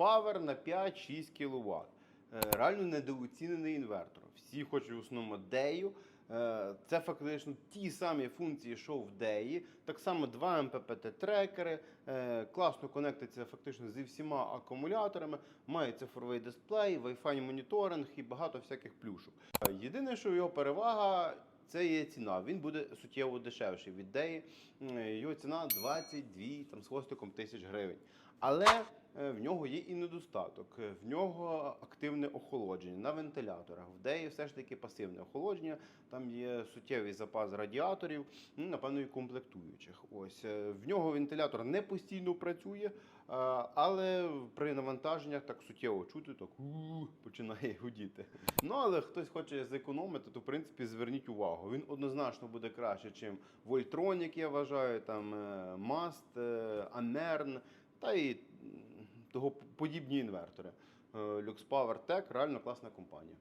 LuxPower на 5-6 кВт. Реально недооцінений інвертор. Всі хочуть в основному дею. Е, Це фактично ті самі функції, що в деї. Так само два МППТ-трекери, е, класно конектиться фактично зі всіма акумуляторами, має цифровий дисплей, Wi-Fi моніторинг і багато всяких плюшок. Е, Єдине, що його перевага. Це є ціна. Він буде суттєво дешевший від деї. Його ціна 22 там, з хвостиком тисяч гривень. Але е, в нього є і недостаток. Е, В нього активне охолодження на вентиляторах. В деї все ж таки пасивне охолодження. Там є суттєвий запас радіаторів, ну, напевно, і комплектуючих. Ось е, в нього вентилятор не постійно працює, але при навантаженнях так суттєво чути, так починає гудіти. Ну але хтось хоче зекономити, то в принципі зверніть увагу. Він однозначно буде краще, ніж Voltronic, я вважаю, там е, Mast, е, та і того подібні інвертори. Е, LuxPower Tech реально класна компанія.